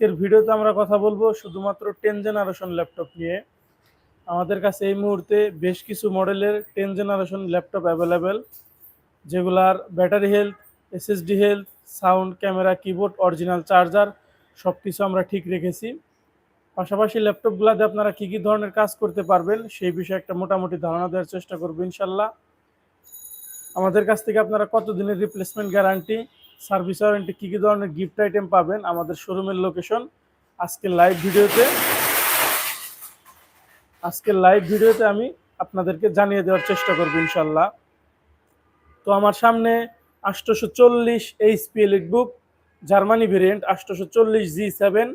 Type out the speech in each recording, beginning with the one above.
আজকের ভিডিওতে আমরা কথা বলব শুধুমাত্র টেন জেনারেশন ল্যাপটপ নিয়ে। আমাদের কাছে এই মুহূর্তে বেশ কিছু মডেলের টেন জেনারেশন ল্যাপটপ অ্যাভেলেবেল যেগুলার battery health SSD health sound camera keyboard original charger সব কিছু আমরা ঠিক রেখেছি। পাশাপাশি ল্যাপটপগুলোতে আপনারা কী কী ধরনের কাজ করতে পারবেন সেই বিষয়ে একটা মোটামুটি ধারণা দেওয়ার চেষ্টা করব ইনশাল্লাহ আমাদের কাছ থেকে আপনারা কত দিনের রিপ্লেসমেন্ট গ্যারান্টি সার্ভিস ওয়ারেন্টি কী কী ধরনের গিফট আইটেম পাবেন আমাদের শোরুমের লোকেশন আজকের লাইভ ভিডিওতে। আজকের লাইভ ভিডিওতে আমি আপনাদেরকে জানিয়ে দেওয়ার চেষ্টা করব ইনশাল্লাহ তো আমার সামনে আষ্টশো চল্লিশ এইচপি বুক জার্মানি ভেরিয়েন্ট আষ্টশো চল্লিশ জি সেভেন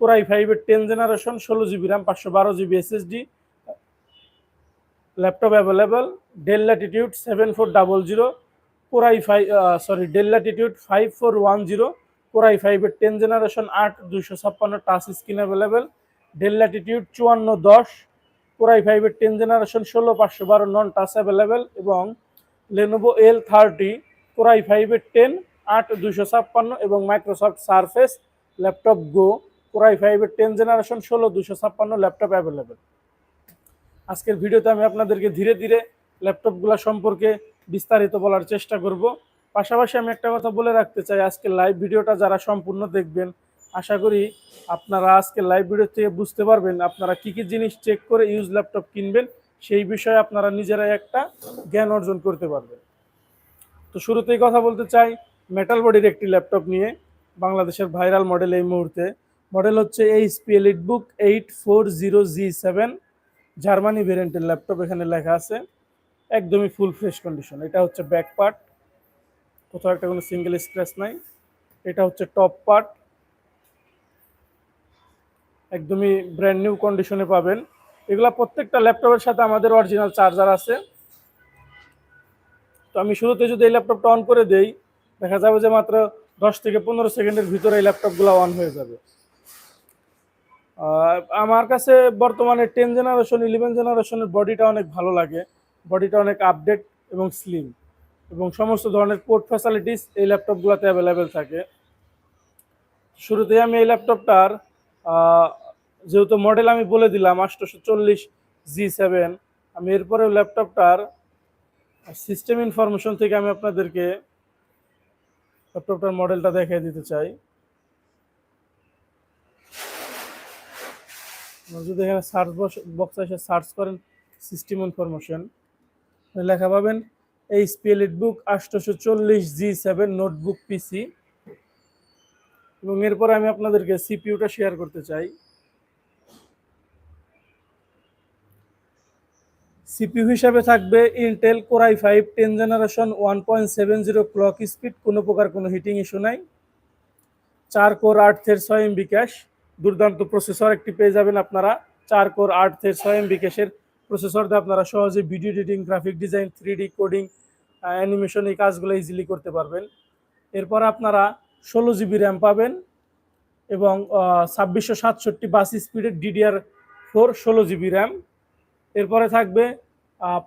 কোরাই ফাইভের টেন জেনারেশন ষোলো জিবি র্যাম পাঁচশো বারো GB SSD laptop available Dell Latitude seven four double zero core i five sorry Dell Latitude five four one zero core i ফাইভের ten generation আট, দুইশো ছাপ্পান্ন touch screen available Dell Latitude চুয়ান্ন দশ, core i ফাইভের ten generation ষোলো পাঁচশো বারো নন টাচ অ্যাভেলেবেল এবং Lenovo L thirty core i ফাইভের টেন আট, দুইশো ছাপ্পান্ন এবং Microsoft Surface laptop Go core i ফাইভের টেন জেনারেশন ষোলো দুশো ছাপ্পান্ন ল্যাপটপ অ্যাভেলেবেল আজকের ভিডিওতে আমি আপনাদেরকে ধীরে ধীরে ল্যাপটপগুলো সম্পর্কে বিস্তারিত বলার চেষ্টা করব। পাশাপাশি আমি একটা কথা বলে রাখতে চাই, আজকের লাইভ ভিডিওটা যারা সম্পূর্ণ দেখবেন, আশা করি আপনারা আজকে লাইভ ভিডিও থেকে বুঝতে পারবেন আপনারা কি কি জিনিস চেক করে ইউজ ল্যাপটপ কিনবেন, সেই বিষয়ে আপনারা নিজেরাই একটা জ্ঞান অর্জন করতে পারবেন। তো শুরুতেই কথা বলতে চাই মেটাল বডির একটি ল্যাপটপ নিয়ে বাংলাদেশের ভাইরাল মডেল এই মুহূর্তে। মডেল হচ্ছে HP Elite Book eight four zero G seven Germany ভেরিয়েন্টের ল্যাপটপ এখানে লেখা আছে। একদমই ফুল ফ্রেশ কন্ডিশন এটা হচ্ছে ব্যাক পার্ট কোথাও একটা কোনো সিঙ্গেল স্ক্র্যাচ নাই। এটা হচ্ছে টপ পার্ট একদমই ব্র্যান্ড নিউ কন্ডিশনে পাবেন। এগুলা প্রত্যেকটা ল্যাপটপের সাথে আমাদের অরিজিনাল চার্জার আছে। তো আমি শুরুতে যদি এই ল্যাপটপটা অন করে দেই, দেখা যাবে যে মাত্র দশ থেকে পনেরো সেকেন্ডের ভিতরে এই ল্যাপটপগুলো অন হয়ে যাবে। আমার কাছে বর্তমানে টেন জেনারেশন ইলেভেন জেনারেশনের বডিটা অনেক ভালো লাগে। বডিটা অনেক আপডেট এবং স্লিম এবং সমস্ত ধরনের পোর্ট ফ্যাসিলিটিস এই ল্যাপটপগুলোতে অ্যাভেলেবেল থাকে। শুরুতেই আমি এই ল্যাপটপটার যেহেতু মডেল আমি বলে দিলাম আটশোশো চল্লিশ জি সেভেন আমি এরপরে ল্যাপটপটার সিস্টেম ইনফরমেশন থেকে আমি আপনাদেরকে ল্যাপটপটার মডেলটা দেখিয়ে দিতে চাই। যদি এখানে সার্চ বক্সে এসে সার্চ করেন সিস্টেম ইনফরমেশন লেখা পাবেন এই স্পিএলিট বুক আটশোশো চল্লিশ জি সেভেন নোটবুক পিসি এবং এরপরে আমি আপনাদেরকে সিপিউটা শেয়ার করতে চাই। সিপিউ হিসাবে থাকবে Intel core i five ten generation one point seven zero clock speed কোনো প্রকার কোনো হিটিং ইস্যু নাই। চার কোর আট থের ছয় এমবি ক্যাশ দুর্দান্ত প্রসেসর একটি পেয়ে যাবেন আপনারা। চার কোর আট থের ছয় এমবি ক্যাশের প্রসেসর দিয়ে আপনারা সহজে video editing graphic design three D coding animation এই কাজগুলো ইজিলি করতে পারবেন। এরপর আপনারা ষোলো জিবি র্যাম পাবেন এবং ছাব্বিশশো সাতষট্টি বাস স্পিডের ডিডিআর ফোর ষোলো জিবি র্যাম এরপরে থাকবে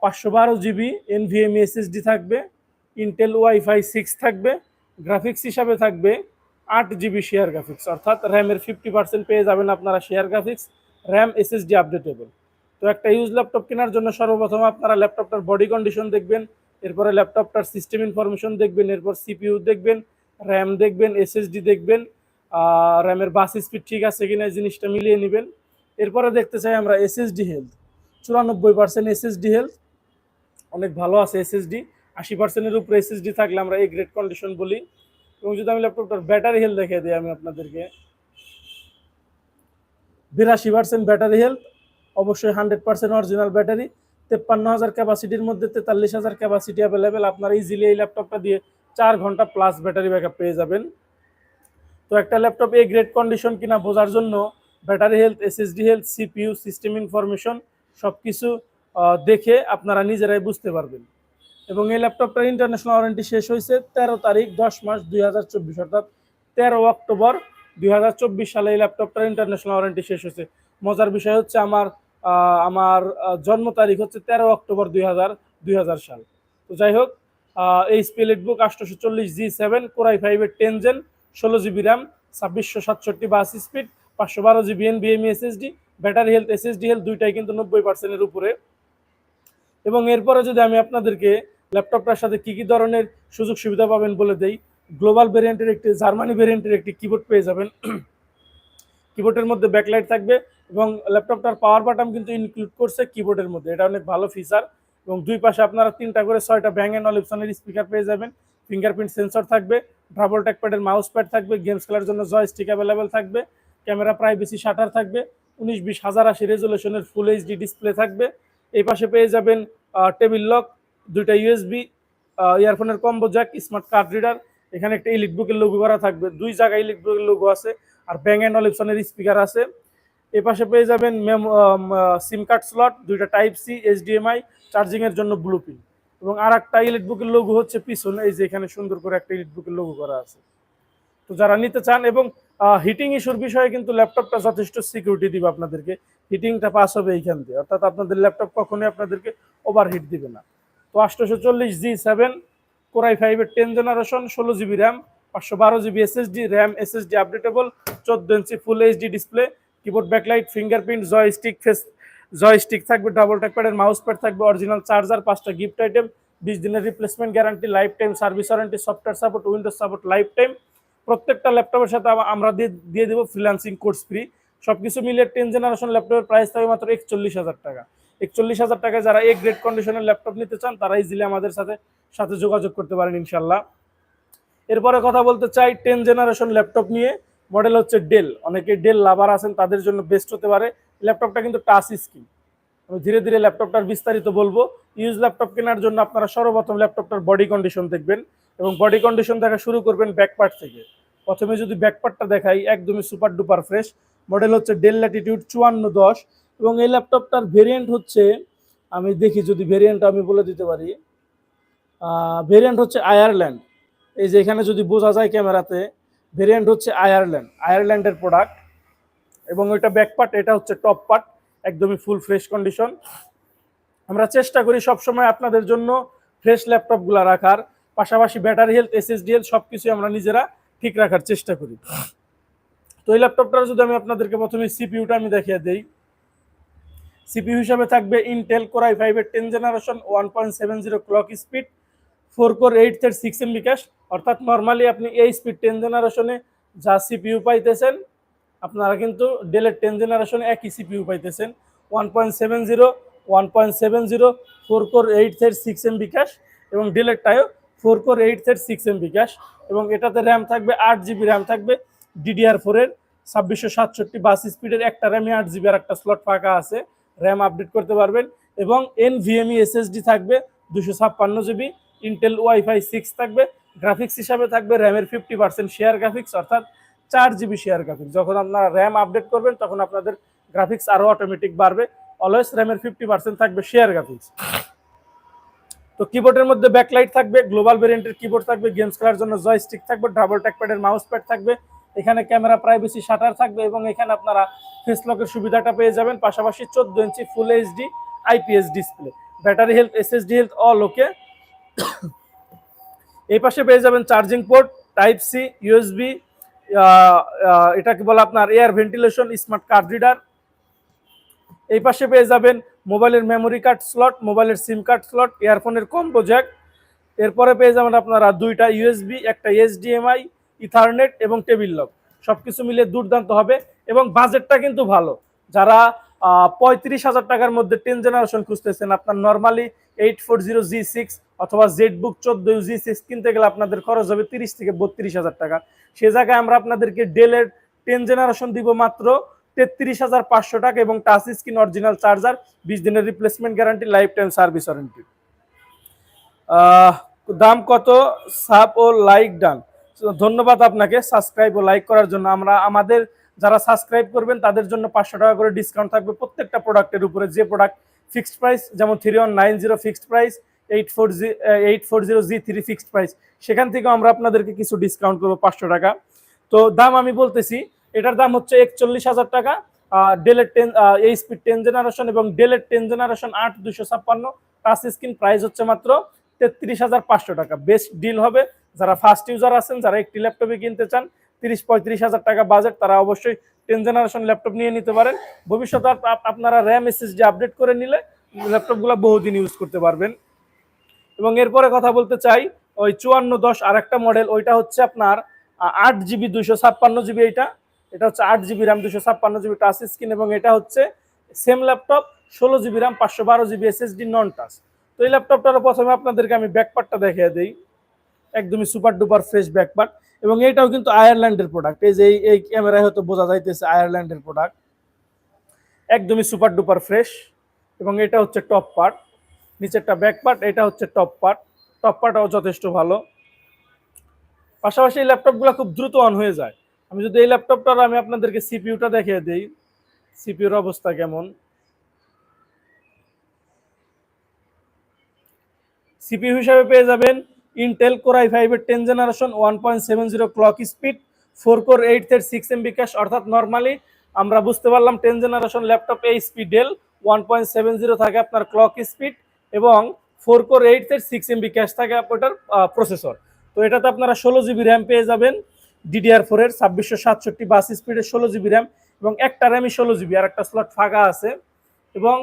পাঁচশো বারো জিবি এনভিএমই এসএসডি থাকবে ইন্টেল ওয়াইফাই সিক্স থাকবে গ্রাফিক্স হিসাবে থাকবে আট জিবি শেয়ার গ্রাফিক্স অর্থাৎ র্যামের ফিফটি পার্সেন্ট পেয়ে যাবেন আপনারা share graphics RAM SSD updatable তো একটা ইউজ ল্যাপটপ কেনার জন্য সর্বপ্রথম আপনারা ল্যাপটপটার বডি কন্ডিশন দেখবেন, এরপরে ল্যাপটপটার সিস্টেম ইনফরমেশন দেখবেন, এরপর সিপিইউ দেখবেন র্যাম দেখবেন এসএসডি দেখবেন র্যামের বাস স্পিড ঠিক আছে কিনা এই জিনিসটা মিলিয়ে নেবেন। এরপরে দেখতে চাই আমরা এসএসডি হেলথ চুরানব্বই পার্সেন্ট এসএসডি হেলথ অনেক ভালো আছে এসএসডি আশি পার্সেন্টের উপরে এসএসডি থাকলে আমরা এই গ্রেড কন্ডিশন বলি। এবং যদি আমি ল্যাপটপটার ব্যাটারি হেলথ দেখে দিই আমি আপনাদেরকে, বিরাশি পার্সেন্ট ব্যাটারি হেলথ অবশ্যই হান্ড্রেড পার্সেন্ট অরিজিনাল ব্যাটারি, তেপ্পান্ন হাজার ক্যাপাসিটির মধ্যে তেতাল্লিশ হাজার ক্যাপাসিটি অ্যাভেলেবেল আপনারা ইজিলি এই ল্যাপটপটা দিয়ে চার ঘণ্টা প্লাস ব্যাটারি ব্যাকআপ পেয়ে যাবেন। তো একটা ল্যাপটপ এই গ্রেড কন্ডিশন কিনা বোঝার জন্য battery health SSD health CPU system information সব কিছু দেখে আপনারা নিজেরাই বুঝতে পারবেন। এবং এই ল্যাপটপটার ইন্টারন্যাশনাল ওয়ারেন্টি শেষ হয়েছে তেরো তারিখ, দশ মাস দুই হাজার চব্বিশ, অর্থাৎ তেরো অক্টোবর দুই হাজার চব্বিশ সালে এই ল্যাপটপটার ইন্টারন্যাশনাল ওয়ারেন্টি শেষ হয়েছে। মজার বিষয় হচ্ছে আমার আমার জন্ম তারিখ হচ্ছে তেরো অক্টোবর দুই হাজার দুই হাজার সাল। তো যাই হোক আহ, এই স্পেলিট বুক আটশোশো চল্লিশ জি সেভেন কোরাই ফাইভের টেন জেন ষোলো জিবি র্যাম ছাব্বিশশো সাতষট্টি বাস স্পিড পাঁচশো বারো জিবি এন BME SSD battery health SSD health দুইটাই কিন্তু নব্বই পার্সেন্টের উপরে। এবং এরপরে যদি আমি আপনাদেরকে ল্যাপটপটার সাথে কি কি ধরনের সুযোগ সুবিধা পাবেন বলে দেই গ্লোবাল ভেরিয়েন্টের একটি জার্মানি ভেরিয়েন্টের একটি কিবোর্ড পেয়ে যাবেন। কিবোর্ডের মধ্যে ব্যাকলাইট থাকবে এবং ল্যাপটপটার পাওয়ার বাটন কিন্তু ইনক্লুড করছে কিবোর্ডের মধ্যে। এটা অনেক ভালো ফিচার এবং দুই পাশে আপনারা তিনটা করে ছয়টা ব্যাং অ্যান্ড অলিপসনের স্পিকার পেয়ে যাবেন। ফিঙ্গারপ্রিন্ট সেন্সর থাকবে ডাবল ট্যাকপ্যাডের মাউস প্যাড থাকবে গেমস খেলার জন্য জয়স্টিক অ্যাভেলেবেল থাকবে ক্যামেরা প্রাইভেসি শাটার থাকবে, উনিশ বিশ হাজার আশি রেজুলেশনের ফুল এইচডি ডিসপ্লে থাকবে। এই পাশে পেয়ে যাবেন টেবিল লক দুইটা USB ইয়ারফোনের combo jack smart card reader এখানে একটা ইলিট বুকের লোগো করা থাকবে। দুই জায়গায় ইলিট বুকের লোগো আছে, আর ব্যাং অ্যান্ড অলিপসনের স্পিকার আছে। এ পাশে পেয়ে যাবেন সিম কার্ড স্লট দুইটা টাইপ সি এইচডিএমআই চার্জিংয়ের জন্য ব্লু পিন এবং আর একটা ইলিট বুকের লোগো হচ্ছে পিছনে, এই যে এখানে সুন্দর করে একটা ইলিট বুকের লোগো করা আছে। তো যারা নিতে চান এবং হিটিং ইস্যুর বিষয়ে কিন্তু ল্যাপটপটা যথেষ্ট সিকিউরিটি দিবে আপনাদেরকে হিটিংটা পাস হবে এইখান দিয়ে। অর্থাৎ আপনাদের ল্যাপটপ কখনোই আপনাদেরকে ওভারহিট দিবে না। তো আটশোশো চল্লিশ জি সেভেন কোরাই ফাইভের টেন জেনারেশন ষোলো জিবি র্যাম পাঁচশো বারো GB SSD RAM SSD updatable চোদ্দ inch full HD display keyboard backlight fingerprint joystick face joystick থাকবে ডাবল ট্যাকপ্যাডের মাউস প্যাড থাকবে অরিজিনাল চার্জার পাঁচটা গিফট আইটেম বিশ দিনের replacement guarantee lifetime service warranty software support Windows support lifetime প্রত্যেকটা ল্যাপটপের সাথে আমরা দিয়ে দিয়ে দেবো ফ্রিল্যান্সিং কোর্স ফ্রি সব কিছু মিলিয়ে টেন জেনারেশন ল্যাপটপের প্রাইস থাকবে মাত্র একচল্লিশ হাজার টাকা। একচল্লিশ হাজার টাকায় যারা এই গ্রেড কন্ডিশনের ল্যাপটপ নিতে চান, তারা ইজিলি আমাদের সাথে সাথে যোগাযোগ করতে পারেন ইনশাল্লাহ এরপরে কথা বলতে চাই টেন জেনারেশন ল্যাপটপ নিয়ে। মডেল হচ্ছে ডেল অনেকে ডেল লাভার আছেন, তাদের জন্য বেস্ট হতে পারে। ল্যাপটপটা কিন্তু টাচ স্ক্রিন আমি ধীরে ধীরে ল্যাপটপটার বিস্তারিত বলব। ইউজ ল্যাপটপ কেনার জন্য আপনারা সর্বপ্রথম ল্যাপটপটার বডি কন্ডিশন দেখবেন এবং বডি কন্ডিশন দেখা শুরু করবেন ব্যাকপার্ট থেকে। প্রথমে যদি ব্যাকপার্টটা দেখাই, একদমই সুপার ডুপার ফ্রেশ মডেল হচ্ছে ডেল ল্যাটিটিউড চুয়ান্ন দশ এবং এই ল্যাপটপটার ভেরিয়েন্ট হচ্ছে, আমি দেখি যদি ভেরিয়েন্ট আমি বলে দিতে পারি। ভেরিয়েন্ট হচ্ছে আয়ারল্যান্ড এই যে এখানে যদি বোঝা যায় ক্যামেরাতে ভেরিয়েন্ট হচ্ছে আয়ারল্যান্ড, আয়ারল্যান্ডের প্রোডাক্ট এবং ওইটা ব্যাক পার্ট এটা হচ্ছে টপ পার্ট একদমই ফুল ফ্রেশ কন্ডিশন আমরা চেষ্টা করি সবসময় আপনাদের জন্য ফ্রেশ ল্যাপটপগুলো রাখার, পাশাপাশি ব্যাটারি হেলথ এসএসডি হেলথ সব কিছুই আমরা নিজেরা ঠিক রাখার চেষ্টা করি। তো এই ল্যাপটপটা যদি আমি আপনাদেরকে প্রথমে সিপিউটা আমি দেখিয়ে দিই। সিপিইউ হিসাবে থাকবে ইন্টেল কোরাই ফাইভের ten generation one point seven zero clock speed four core eight thread six M B cache অর্থাৎ নর্মালি আপনি এই স্পিড টেন জেনারেশনে যা সিপিইউ পাইতেছেন, আপনারা কিন্তু ডেলের টেন জেনারেশনে একই সিপিইউ পাইতেছেন। One point seven zero one point seven zero four core eight thread six M B cache এবং ডেলেরটায়ও four core eight thread six M B cache এবং এটাতে র্যাম থাকবে আট জিবি র্যাম থাকবে ডিডিআর ফোরের ছাব্বিশশো সাতষট্টি বাস স্পিডের একটা র্যামে আট জিবি আর একটা স্লট ফাঁকা আছে র্যাম আপডেট করতে পারবেন এবং এন ভিএমই এসএসডি থাকবে দুশো ছাপ্পান্ন জিবি ইন্টেল ওয়াইফাই সিক্স থাকবে গ্রাফিক্স হিসাবে থাকবে র্যামের ফিফটি পার্সেন্ট শেয়ার গ্রাফিক্স অর্থাৎ চার জিবি শেয়ার গ্রাফিক্স যখন আপনারা র্যাম আপডেট করবেন, তখন আপনাদের গ্রাফিক্স আরও অটোমেটিক বাড়বে। অলওয়েজ র্যামের ফিফটি পার্সেন্ট থাকবে শেয়ার গ্রাফিক্স তো কিবোর্ডের মধ্যে ব্যাকলাইট থাকবে গ্লোবাল ভেরিয়েন্টের কিবোর্ড থাকবে গেমস খেলার জন্য জয়স্টিক থাকবে ডাবল ট্যাকপ্যাডের মাউস প্যাড থাকবে, এখানে ক্যামেরা প্রাইভেসি শাটার থাকবে এবং এখানে আপনারা ফেস লকের সুবিধাটা পেয়ে যাবেন, পাশাপাশি চোদ্দ ইঞ্চি full HD IPS display battery health SSD health all okay এই পাশে পেয়ে যাবেন charging port, type C, USB এটাকে বলে আপনার air ventilation, smart card reader. এই পাশে পেয়ে যাবেন মোবাইলের মেমোরি কার্ড স্লট, মোবাইলের সিম কার্ড স্লট, ইয়ারফোনের কম্বো জ্যাক। এরপরে পেয়ে যাবেন আপনারা দুইটা ইউএসবি, একটা এইচডিএমআই, ইথারনেট এবং টেবিল লক। সব কিছু মিলে দুর্দান্ত হবে এবং বাজেটটা কিন্তু ভালো। যারা পঁয়ত্রিশ হাজার টাকার মধ্যে টেন জেনারেশন খুঁজতেছেন, আপনার normally eight four zero G six অথবা জেড বুক চোদ্দ জি সিক্স কিনতে গেলে আপনাদের খরচ হবে তিরিশ থেকে বত্রিশ হাজার টাকা। সে জায়গায় আমরা আপনাদেরকে ডেলের টেন জেনারেশন দিব মাত্র তেত্রিশ হাজার পাঁচশো টাকা এবং টাচ স্ক্রিন অরিজিনাল চার্জার বিশ দিনের replacement guarantee lifetime service warranty দাম কত? সাব ও লাইক ডান ধন্যবাদ আপনাকে। সাবস্ক্রাইব ও লাইক করার জন্য আমরা, আমাদের যারা সাবস্ক্রাইব করবেন, তাদের জন্য পাঁচশো টাকা করে ডিসকাউন্ট থাকবে প্রত্যেকটা প্রোডাক্টের উপরে। যে প্রোডাক্ট ফিক্সড প্রাইস যেমন three one nine zero fixed price eight four G eight four zero G three fixed price সেখান থেকেও আমরা আপনাদেরকে কিছু ডিসকাউন্ট করব পাঁচশো টাকা। তো দাম আমি বলতেছি, এটার দাম হচ্ছে একচল্লিশ হাজার টাকা ডেলের টেন এই স্পিড টেন জেনারেশন এবং ডেলের টেন জেনারেশন আট দুশো ছাপ্পান্ন টাচ স্ক্রিন প্রাইস হচ্ছে মাত্র তেত্রিশ হাজার পাঁচশো টাকা। বেস্ট ডিল হবে, যারা ফার্স্ট ইউজার আছেন, যারা একটি ল্যাপটপে কিনতে চান, তিরিশ পঁয়ত্রিশ হাজার টাকা বাজেট তারা অবশ্যই টেন জেনারেশন ল্যাপটপ নিয়ে নিতে পারেন। ভবিষ্যতে আপ- আপ- আপনারা র্যাম এসএসডি আপডেট করে নিলে ল্যাপটপগুলো বহুদিন ইউজ করতে পারবেন। এবং এরপরে কথা বলতে চাই ওই চুয়ান্ন দশ আর একটা মডেল ওইটা হচ্ছে আপনার আট জিবি দুশো ছাপ্পান্ন জিবি এইটা। এটা হচ্ছে আট জিবি র্যাম দুশো ছাপ্পান্ন জিবি টাচ স্ক্রিন এবং এটা হচ্ছে সেম ল্যাপটপ ষোলো জিবি র্যাম পাঁচশো বারো জিবি এসএসডি নন টাচ তো এই ল্যাপটপটার প্রথমে আপনাদেরকে আমি ব্যাকপার্টটা দেখিয়ে দিই। একদমই সুপার ডুপার ফ্রেশ ব্যাকপার্ট এবং এটাও কিন্তু আয়ারল্যান্ডের প্রোডাক্ট এই যে এই ক্যামেরায় হয়তো বোঝা যাইতেছে আয়ারল্যান্ডের প্রোডাক্ট একদমই সুপার ডুপার ফ্রেশ এবং এটা হচ্ছে টপ পার্ট নিচেরটা ব্যাক পার্ট এটা হচ্ছে টপ পার্ট টপ পার্টও যথেষ্ট ভালো। পাশাপাশি এই ল্যাপটপগুলো খুব দ্রুত অন হয়ে যায়। আমি যদি এই ল্যাপটপটার আমি আপনাদেরকে সিপিইউটা দেখিয়ে দিই। সিপিইউর অবস্থা কেমন? সিপিইউ হিসাবে পেয়ে যাবেন ইন্টেল কোর আই ফাইভের ten generation one point seven zero clock speed four core eight এর সিক্স এমবি ক্যাশ অর্থাৎ নর্মালি আমরা বুঝতে পারলাম টেন জেনারেশন ল্যাপটপ এই speed Dell one point seven zero থাকে আপনার ক্লক স্পিড এবং ফোর কোর এইট এর সিক্স এমবি ক্যাশ থাকে ওটার প্রসেসর তো এটাতে আপনারা ষোলো জিবি র্যাম পেয়ে যাবেন। ডিডিআর ফোর এর ছাব্বিশশো সাতষট্টি বাস স্পিডের ষোলো জিবি র্যাম এবং একটা র্যামই ষোলো জিবি আর একটা স্লট ফাঁকা আছে। এবং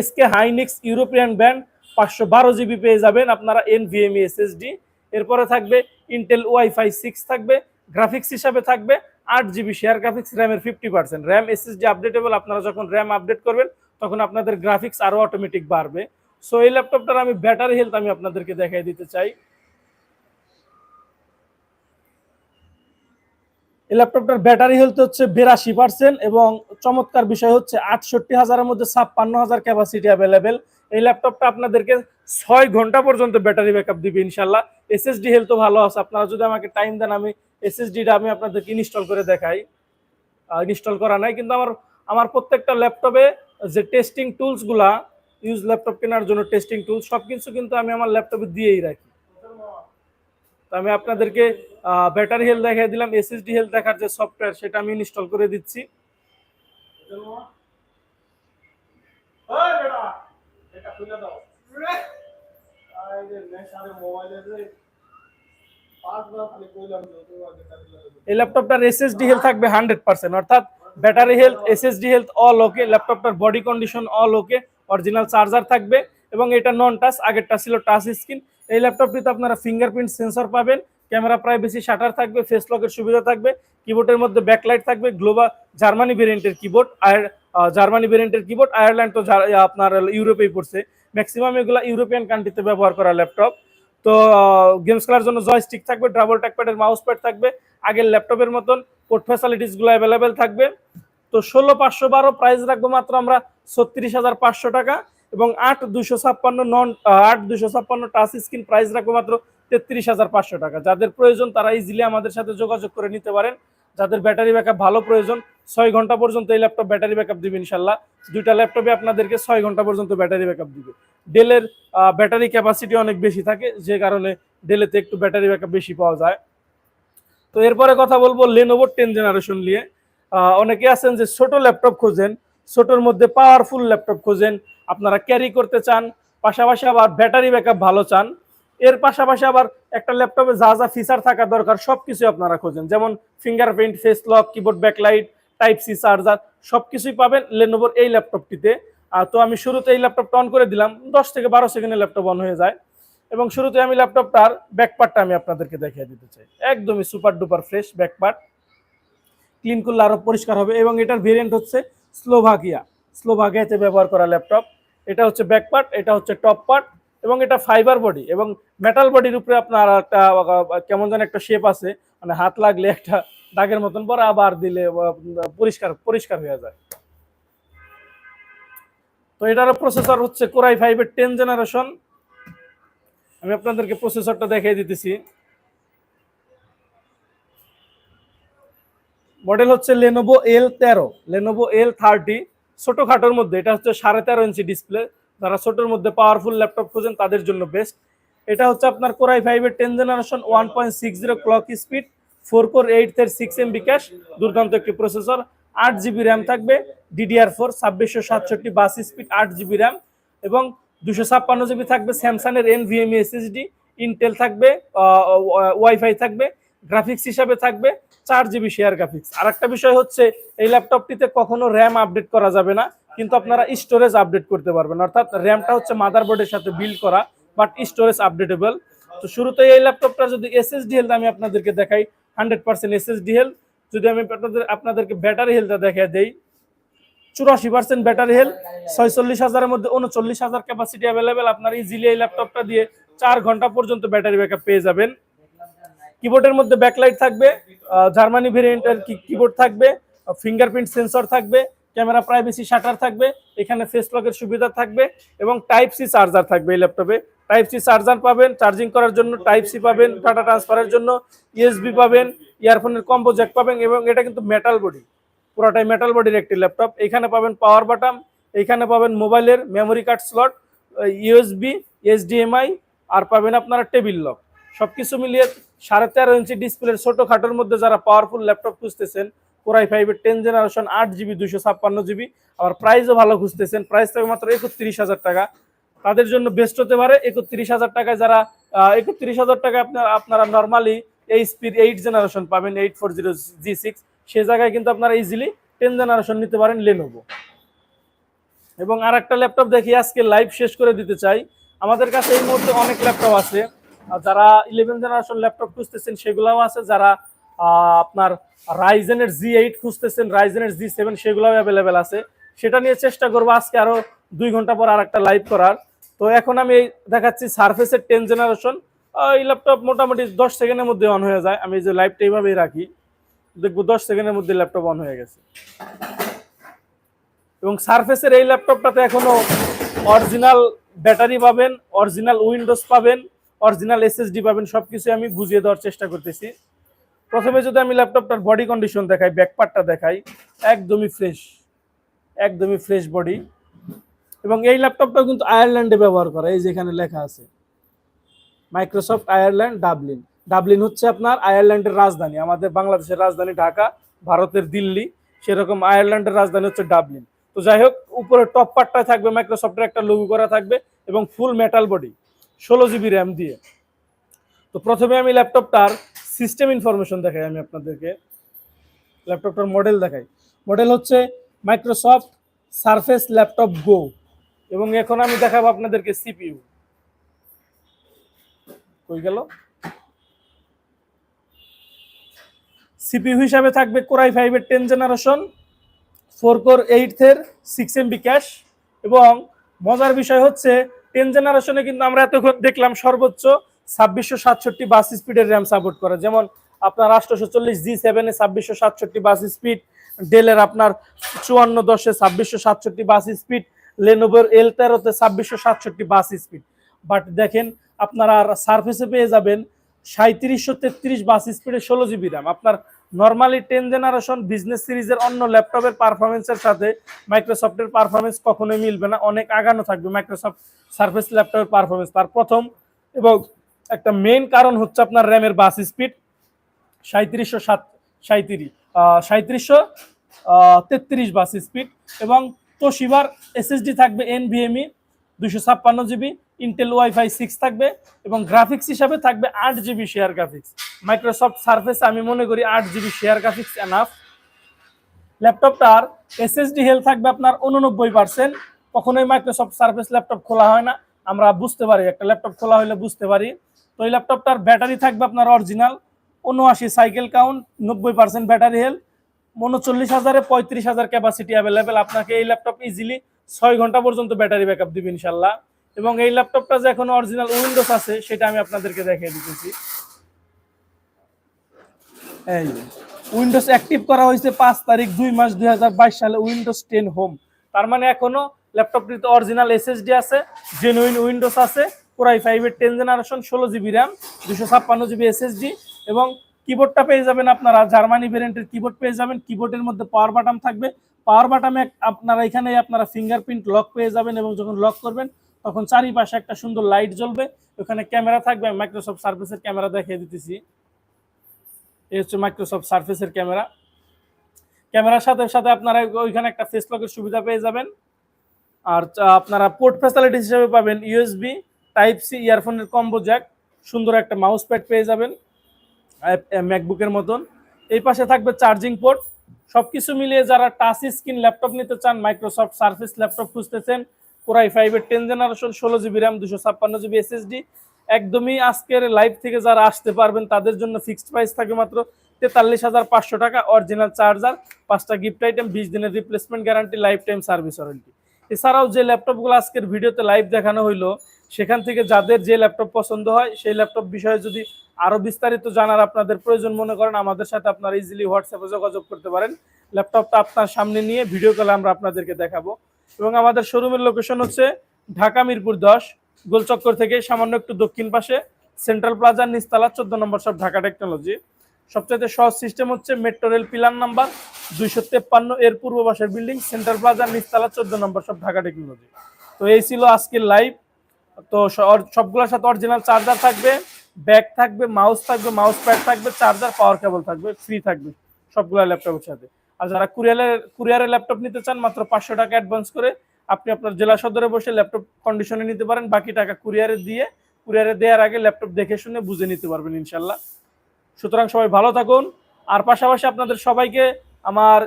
এসকে হাইনিক্স ইউরোপিয়ান ব্যান্ড পাঁচশো বারো জিবি পেয়ে যাবেন আপনারা এন এনভিএমই এসএসডি এরপরে থাকবে ইন্টেল ওয়াইফাই সিক্স থাকবে গ্রাফিক্স হিসাবে থাকবে, আট জিবি শেয়ার গ্রাফিক্স র্যামের fifty percent RAM SSD updatable আপনারা যখন র্যাম আপডেট করবেন, তখন আপনাদের গ্রাফিক্স আরও অটোমেটিক বাড়বে। সো এই ল্যাপটপটার আমি ব্যাটারি হেলথ আমি আপনাদেরকে দেখাই দিতে চাই। এই ল্যাপটপটার ব্যাটারি হেলথ হচ্ছে বিরাশি পার্সেন্ট এবং চমৎকার বিষয় হচ্ছে আটষট্টি হাজারের মধ্যে ছাপ্পান্ন হাজার ক্যাপাসিটি অ্যাভেলেবেল এই ল্যাপটপটা আপনাদেরকে ছয় ঘণ্টা পর্যন্ত ব্যাটারি ব্যাকআপ দিবে ইনশাল্লাহ। এসএসডি হেলথও ভালো আছে। আপনারা যদি আমাকে টাইম দেন, আমি এসএসডিটা আমি আপনাদেরকে ইনস্টল করে দেখাই। ইনস্টল করা নাই, কিন্তু আমার আমার প্রত্যেকটা ল্যাপটপে যে টেস্টিং টুলসগুলা ইউজ ল্যাপটপ কেনার জন্য টেস্টিং টুলস সব কিছু কিন্তু আমি আমার ল্যাপটপে দিয়েই রাখি। তো আমি আপনাদেরকে ব্যাটারি হেলথ দেখাই দিলাম এসএসডি হেলথ দেখার যে সফটওয়্যার সেটা আমি ইনস্টল করে দিচ্ছি। এই ল্যাপটপটার এসএসডি হেলথ থাকবে হান্ড্রেড পার্সেন্ট অর্থাৎ battery health SSD health all okay ল্যাপটপটার body condition all okay original charger থাকবে এবং এটা নন টাচ আগেরটা ছিল টাচ স্ক্রিন এই ল্যাপটপটিতে আপনারা ফিঙ্গারপ্রিন্ট সেন্সর পাবেন, ক্যামেরা প্রাইভেসি শাটার থাকবে ফেস লকের সুবিধা থাকবে কিবোর্ডের মধ্যে ব্যাকলাইট থাকবে গ্লোবাল জার্মানি ভেরিয়েন্টের কিবোর্ড আর জার্মানি ভেরিয়েন্টের কিবোর্ড আয়ারল্যান্ড তো আপনার ইউরোপেই পড়ছে। ম্যাক্সিমাম এগুলো ইউরোপিয়ান কান্ট্রিতে ব্যবহার করা ল্যাপটপ তো গেমস খেলার জন্য জয়স্টিক থাকবে ডাবল ট্যাকপ্যাডের মাউস প্যাড থাকবে, আগের ল্যাপটপের মতন পোর্ট ফ্যাসিলিটিসগুলো অ্যাভেলেবেল থাকবে। তো ষোলো পাঁচশো বারো প্রাইস রাখব মাত্র আমরা ছত্রিশ হাজার পাঁচশো টাকা এবং আট দুশো ছাপ্পান্ন নন আট দুশো ছাপ্পান্ন টাচ স্ক্রিন প্রাইস রাখব মাত্র তেত্রিশ হাজার পাঁচশো টাকা। যাদের প্রয়োজন তারা ইজিলি আমাদের সাথে যোগাযোগ করে নিতে পারেন। যাদের ব্যাটারি ব্যাকআপ ভালো প্রয়োজন, ছয় ঘণ্টা পর্যন্ত এই ল্যাপটপ ব্যাটারি ব্যাকআপ দিবে ইনশাল্লাহ। দুইটা ল্যাপটপে আপনাদেরকে ছয় ঘণ্টা পর্যন্ত ব্যাটারি ব্যাকআপ দিবে। ডেলের ব্যাটারি ক্যাপাসিটি অনেক বেশি থাকে, যে কারণে ডেলেতে একটু ব্যাটারি ব্যাকআপ বেশি পাওয়া যায়। তো এরপরে কথা বলব লেনোভো টেন জেনারেশন নিয়ে। অনেকে আছেন যে ছোট ল্যাপটপ খোঁজেন, ছোটর মধ্যে পাওয়ারফুল ল্যাপটপ খোঁজেন, আপনারা ক্যারি করতে চান, পাশাপাশি আবার ব্যাটারি ব্যাকআপ ভালো চান। এর পাশাপাশি আবার একটা ল্যাপটপে যা যা ফিচার থাকা দরকার সব কিছু আপনারা খোঁজেন। যেমন fingerprint face lock keyboard backlight type C charger সব কিছুই পাবেন লেনোভোর এই ল্যাপটপটিতে। তো আমি শুরুতে এই ল্যাপটপটা অন করে দিলাম, দশ থেকে বারো সেকেন্ডে ল্যাপটপ অন হয়ে যায়। এবং শুরুতে আমি ল্যাপটপটার ব্যাকপার্টটা আমি আপনাদেরকে দেখিয়ে দিতে চাই। একদমই super duper fresh back part clean করলে আরও পরিষ্কার হবে এবং এটার ভেরিয়েন্ট হচ্ছে স্লোভাকিয়া। স্লোভাকিয়াতে ব্যবহার করা ল্যাপটপ এটা হচ্ছে ব্যাক পার্ট এটা হচ্ছে টপ পার্ট এবং এটা ফাইবার বডি এবং মেটাল বডির উপরে আপনার একটা, কেমন যেন একটা শেপ আছে। মানে হাত লাগলে একটা দাগের মতন পরে আবার দিলে পরিষ্কার পরিষ্কার হয়ে যায়। তো এটারও প্রসেসর হচ্ছে কোরাই ফাইভের টেন জেনারেশন আমি আপনাদেরকে প্রসেসরটা দেখিয়ে দিতেছি। মডেল হচ্ছে লেনোভো এল তেরো লেনোভো এল থার্টি ছোটোখাটোর মধ্যে, এটা হচ্ছে সাড়ে তেরো ইঞ্চি ডিসপ্লে যারা ছোটোর মধ্যে পাওয়ারফুল ল্যাপটপ খোঁজেন, তাদের জন্য বেস্ট এটা হচ্ছে আপনার কোরাই ফাইভের ten generation one point six zero clock speed four core eight এর সিক্স এম বিকাশ দুর্দান্ত একটি প্রসেসর আট জিবি র্যাম থাকবে ডিডিআর ফোর ছাব্বিশশো সাতষট্টি বাস স্পিড আট জিবি র্যাম এবং দুশো ছাপ্পান্ন জিবি থাকবে স্যামসাংয়ের এন ভিএমই ইন্টেল থাকবে ওয়াইফাই থাকবে গ্রাফিক্স হিসাবে থাকবে, চার জিবি শেয়ার গ্রাফিক্স আর একটা বিষয় হচ্ছে, এই ল্যাপটপটিতে কখনো র্যাম আপডেট করা যাবে না, কিন্তু আপনারা স্টোরেজ আপডেট করতে পারবেন। অর্থাৎ র্যামটা হচ্ছে মাদারবোর্ডের সাথে বিল করা বাট স্টোরেজ আপডেটেবল তো শুরুতে এই ল্যাপটপটা যদি এসএসডি হেলথ আমি আপনাদেরকে দেখাই হান্ড্রেড পার্সেন্ট এসএসডি হেলথ যদি আমি আপনাদের, আপনাদেরকে ব্যাটারি হেলটা দেখা দেই, চুরাশি পার্সেন্ট ব্যাটারি হেলথ ছয়চল্লিশ হাজারের মধ্যে উনচল্লিশ হাজার ক্যাপাসিটি অ্যাভেলেবেল আপনার ইজিলি এই ল্যাপটপটা দিয়ে চার ঘণ্টা পর্যন্ত ব্যাটারি ব্যাকআপ পেয়ে যাবেন। কিবোর্ডের মধ্যে ব্যাকলাইট থাকবে জার্মানি ভেরিয়েন্টের কিবোর্ড থাকবে ফিঙ্গারপ্রিন্ট সেন্সর থাকবে ক্যামেরা প্রাইভেসি শাটার থাকবে, এখানে ফেস লকের সুবিধা থাকবে এবং টাইপ সি চার্জার থাকবে এই ল্যাপটপে টাইপ সি চার্জার পাবেন চার্জিং করার জন্য টাইপ সি পাবেন ডাটা ট্রান্সফারের জন্য ইউএসবি পাবেন ইয়ারফোনের কম্বো জ্যাক পাবেন এবং এটা কিন্তু মেটাল বডি পুরোটাই মেটাল বডির একটি ল্যাপটপ এখানে পাবেন পাওয়ার বাটাম এখানে পাবেন মোবাইলের memory card slot USB HDMI আর পাবেন আপনারা টেবিল লক সবকিছু মিলিয়ে সাড়ে তেরো ইঞ্চি ডিসপ্লের ছোটো খাটোর মধ্যে যারা পাওয়ারফুল ল্যাপটপ খুঁজতেছেন কোরাই ফাইভের টেন জেনারেশন আট জিবি দুশো ছাপ্পান্ন জিবি আবার প্রাইসও ভালো খুঁজতেছেন। প্রাইস থাকবে মাত্র একত্রিশ হাজার টাকা। তাদের জন্য বেস্ট হতে পারে একত্রিশ হাজার টাকায় যারা একত্রিশ হাজার টাকায় আপনার, আপনারা নর্মালি এই স্পিড এইট জেনারেশন পাবেন eight four zero G six সে জায়গায় কিন্তু আপনারা ইজিলি টেন জেনারেশন নিতে পারেন লেনোভো এবং আর একটা ল্যাপটপ দেখি, আজকে লাইভ শেষ করে দিতে চাই। আমাদের কাছে এই মুহূর্তে অনেক ল্যাপটপ আছে। যারা ইলেভেন জেনারেশন ল্যাপটপ খুঁজতেছেন, সেগুলোও আছে। যারা আপনার রাইজেনের জি এইট খুঁজতেছেন রাইজেনের জি সেভেন সেগুলোও অ্যাভেলেবেল আছে। সেটা নিয়ে চেষ্টা করব আজকে আরও দুই ঘণ্টা পর আর একটা লাইভ করার। তো এখন আমি দেখাচ্ছি সার্ফেসের টেন জেনারেশন এই ল্যাপটপ মোটামুটি দশ সেকেন্ডের মধ্যে অন হয়ে যায়। আমি যে লাইভটা এইভাবেই রাখি। দেখব দশ সেকেন্ডের মধ্যে ল্যাপটপ অন হয়ে গেছে। এবং সার্ফেসের এই ল্যাপটপটাতে এখনও অরিজিনাল ব্যাটারি পাবেন অরিজিনাল উইন্ডোজ পাবেন। অরিজিনাল এসএসডি পাবেন সবকিছু আমি বুঝিয়ে দেওয়ার চেষ্টা করতেছি। প্রথমে যদি আমি ল্যাপটপটার বডি কন্ডিশন দেখাই ব্যাকপার্টটা দেখাই, একদমই ফ্রেশ একদমই ফ্রেশ বডি এবং এই ল্যাপটপটা কিন্তু আয়ারল্যান্ডে ব্যবহার করা, এই যেখানে লেখা আছে। মাইক্রোসফট আয়ারল্যান্ড ডাবলিন ডাবলিন হচ্ছে আপনার আয়ারল্যান্ডের রাজধানী, আমাদের বাংলাদেশের রাজধানী ঢাকা, ভারতের দিল্লি, সেরকম আয়ারল্যান্ডের রাজধানী হচ্ছে ডাবলিন তো যাই হোক, উপরে টপ পার্টটায় থাকবে মাইক্রোসফটের একটা লঘু করা থাকবে, এবং ফুল মেটাল বডি ষোলো জিবি র্যাম দিয়ে। তো প্রথমে আমি ল্যাপটপটার সিস্টেম ইনফরমেশন দেখাই আমি আপনাদেরকে। ল্যাপটপটার মডেল দেখাই। মডেল হচ্ছে মাইক্রোসফট সারফেস ল্যাপটপ গো এবং এখন আমি দেখাবো আপনাদেরকে সিপিইউ কই গেল? সিপিইউ হিসাবে থাকবে কোরাই ফাইভের টেন জেনারেশন ফোর কোর এইটের সিক্স এমবি ক্যাশ এবং মজার বিষয় হচ্ছে টেন জেনারেশনে কিন্তু আমরা এতক্ষণ দেখলাম সর্বোচ্চ ছাব্বিশশো সাতষট্টি বাস স্পিডের র্যাম সাপোর্ট করে। যেমন আপনার আটশোশো চল্লিশ জি সেভেনে ছাব্বিশশো সাতষট্টি বাস স্পিড ডেলের আপনার চুয়ান্ন দশে ছাব্বিশশো সাতষট্টি বাস স্পিড লেনোভোর এল তেরোতে ছাব্বিশশো সাতষট্টি বাস স্পিড বাট দেখেন, আপনারা সার্ফেসে পেয়ে যাবেন সাঁত্রিশশো তেত্রিশ বাস স্পিডে ষোলো জিবি র্যাম আপনার নর্মালি টেন জেনারেশন বিজনেস সিরিজের অন্য ল্যাপটপের পারফরমেন্সের সাথে মাইক্রোসফটের পারফরমেন্স কখনোই মিলবে না। অনেক আগানো থাকবে মাইক্রোসফট সার্ফেস ল্যাপটপের পারফরমেন্স তার প্রথম এবং একটা মেইন কারণ হচ্ছে আপনার র্যামের বাস স্পিড সাঁত্রিশশো সাত সাঁত্রিশ সাঁত্রিশশো তেত্রিশ বাস স্পিড এবং তোশিবার এসএসডি থাকবে এনভিএমই দুশো ছাপ্পান্ন জিবি ইন্টেল ওয়াইফাই সিক্স থাকবে এবং গ্রাফিক্স হিসাবে থাকবে আট GB share graphics Microsoft Surface আমি মনে করি আট জিবি শেয়ার গ্রাফিক্স এনাফ ল্যাপটপটার এসএসডি হেল থাকবে আপনার উননব্বই পার্সেন্ট কখনোই মাইক্রোসফট সার্ফেস ল্যাপটপ খোলা হয় না। আমরা বুঝতে পারি, একটা ল্যাপটপ খোলা হলে বুঝতে পারি। তো এই ল্যাপটপটার ব্যাটারি থাকবে আপনার অরিজিনাল উনআশি সাইকেল কাউন্ট নব্বই পার্সেন্ট ব্যাটারি হেল উনচল্লিশ হাজারে পঁয়ত্রিশ হাজার ক্যাপাসিটি অ্যাভেলেবেল আপনাকে এই ল্যাপটপ ইজিলি ছয় ঘণ্টা পর্যন্ত ব্যাটারি ব্যাকআপ দিবে ইনশাল্লাহ। এবং এই ল্যাপটপটা যে এখন অরিজিনাল উইন্ডোজ আছে, সেটা আমি আপনাদেরকে দেখিয়ে দিতেছি। এই উইন্ডোজ অ্যাক্টিভ করা হয়েছে পাঁচ তারিখ দুই মাস দু হাজার বাইশ সালে উইন্ডোজ টেন হোম তার মানে এখনও ল্যাপটপটিতে অরিজিনাল এসএসডি আছে জেনুইন উইন্ডোজ আছে কোরাই ফাইভের টেন জেনারেশন ষোলো জিবি র্যাম দুশো ছাপ্পান্ন জিবি এসএসডি এবং কিবোর্ডটা পেয়ে যাবেন আপনারা জার্মানি ভেরিয়েন্টের কিবোর্ড পেয়ে যাবেন কিবোর্ডের মধ্যে পাওয়ার বাটাম থাকবে। পাওয়ার বাটামে আপনারা এখানে আপনারা ফিঙ্গারপ্রিন্ট লক পেয়ে যাবেন এবং যখন লক করবেন তখন চারিপাশে একটা সুন্দর লাইট জ্বলবে। ওখানে ক্যামেরা থাকবে, আমি মাইক্রোসফট সার্ভিসের ক্যামেরা দেখিয়ে দিতেছি। এই হচ্ছে মাইক্রোসফট সার্ফেসের ক্যামেরা ক্যামেরার সাথে সাথে আপনারা ওইখানে একটা ফেস লকের সুবিধা পেয়ে যাবেন। আর আপনারা পোর্ট ফ্যাসিলিটি হিসেবে পাবেন ইউএসবি টাইপ সি ইয়ারফোনের কম্বো জ্যাক সুন্দর একটা মাউস প্যাড পেয়ে যাবেন ম্যাকবুকের মতন। এই পাশে থাকবে চার্জিং পোর্ট সবকিছু মিলিয়ে যারা টাচ স্ক্রিন ল্যাপটপ নিতে চান মাইক্রোসফট সার্ফেস ল্যাপটপ খুঁজতেছেন কোরাই ফাইভের টেন জেনারেশন ষোলো জিবি র্যাম দুশো ছাপ্পান্ন জিবি এসএসডি একদমই আজকের লাইভ থেকে যারা আসতে পারবেন, তাদের জন্য ফিক্সড প্রাইস থাকে মাত্র তেতাল্লিশ হাজার পাঁচশো টাকা অরিজিনাল চার্জার পাঁচটা গিফট আইটেম বিশ দিনের replacement guarantee life time service warranty এছাড়াও যে ল্যাপটপগুলো আজকের ভিডিওতে লাইভ দেখানো হইল, সেখান থেকে যাদের যে ল্যাপটপ পছন্দ হয়, সেই ল্যাপটপ বিষয়ে যদি আরও বিস্তারিত জানার আপনাদের প্রয়োজন মনে করেন, আমাদের সাথে আপনারা ইজিলি হোয়াটসঅ্যাপে যোগাযোগ করতে পারেন। ল্যাপটপটা আপনার সামনে নিয়ে ভিডিও কলে আমরা আপনাদেরকে দেখাবো। এবং আমাদের শোরুমের লোকেশন হচ্ছে ঢাকা মিরপুর দশ, গোলচক্কর থেকে সামান্য একটু দক্ষিণ পাশে সেন্ট্রাল প্লাজার নিস্তালা চোদ্দ নম্বর সব ঢাকা টেকনোলজি। সবচেয়ে সহজ সিস্টেম হচ্ছে মেট্রো রেল পিলার নাম্বার দুইশো তেপ্পান্ন এর পূর্ব পাশের বিল্ডিং সেন্ট্রাল প্লাজার নিস্তালা চোদ্দ নম্বর সব ঢাকা টেকনোলজি। তো এই ছিল আজকের লাইভ তো সবগুলোর সাথে অরিজিনাল চার্জার থাকবে ব্যাগ থাকবে মাউস থাকবে মাউস প্যাড থাকবে চার্জার পাওয়ার কেবল থাকবে ফ্রি থাকবে সবগুলো ল্যাপটপের সাথে। আর যারা কুরিয়ারের কুরিয়ারের ল্যাপটপ নিতে চান, মাত্র পাঁচশো টাকা অ্যাডভান্স করে আপনি আপনার জেলা সদরে বসে ল্যাপটপ কন্ডিশনে নিতে পারেন। বাকি টাকা কুরিয়ারে দিয়ে, কুরিয়ারে দেওয়ার আগে ল্যাপটপ দেখে শুনে বুঝে নিতে পারবেন ইনশাল্লাহ। সুতরাং সবাই ভালো থাকুন। আর পাশাপাশি আপনাদের সবাইকে আমার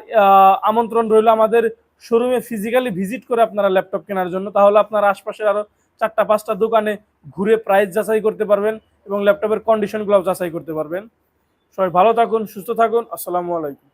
আমন্ত্রণ রইল আমাদের শোরুমে ফিজিক্যালি ভিজিট করে আপনারা ল্যাপটপ কেনার জন্য। তাহলে আপনারা আশপাশের আরও চারটা, পাঁচটা দোকানে ঘুরে প্রাইস যাচাই করতে পারবেন এবং ল্যাপটপের কন্ডিশনগুলো যাচাই করতে পারবেন। সবাই ভালো থাকুন, সুস্থ থাকুন। আসসালামু আলাইকুম।